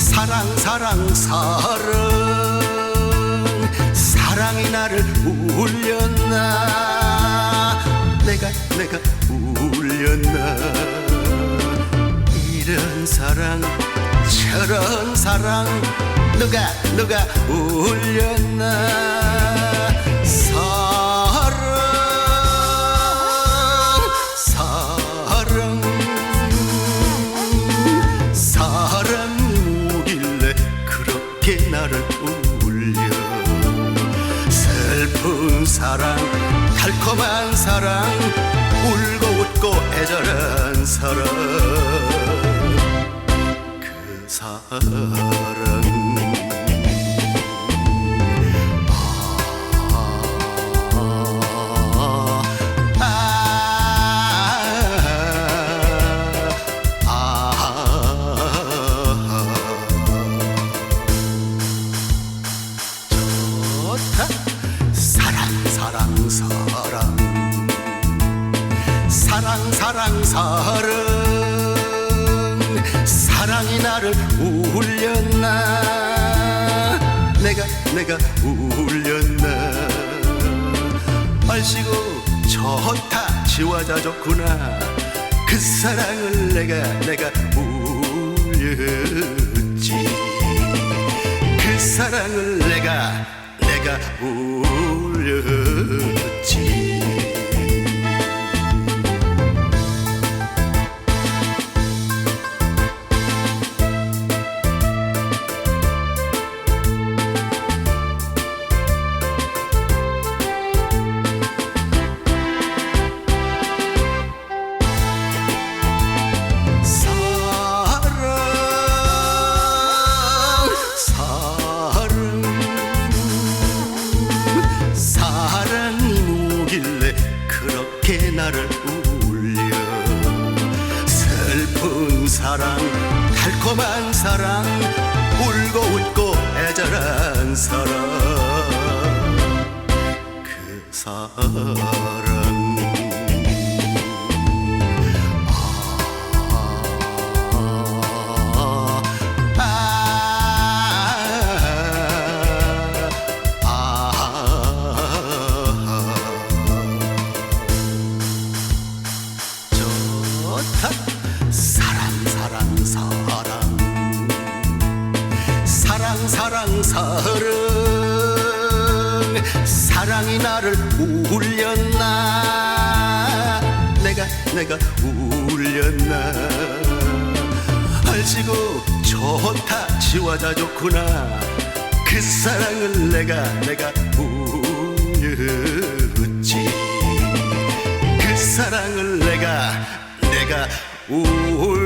사랑 사랑 사랑. 사랑이 나를 울렸나? 내가 내가 울렸나? 이런 사랑 저런 사랑 누가 누가 울렸나? 나를 울려. 슬픈 사랑 달콤한 사랑 울고 웃고 애절한 사랑. 그 사랑 사랑 사랑 사랑 사랑이 나를 울렸나? 내가 내가 울렸나? 얼씨구 좋다 지워져 좋구나. 그 사랑을 내가 내가 울렸지. 그 사랑을 내가 내가 울 그렇게 나를 울려. 슬픈 사랑 달콤한 사랑 울고 웃고 애절한 사랑. 그 사랑 사랑 사랑 사랑 사랑이 나를 울렸나? 내가 내가 울렸나? 얼씨구 좋다 지워져 좋구나. 그 사랑을 내가 내가 울렸지. 그 사랑을 내가 내가 울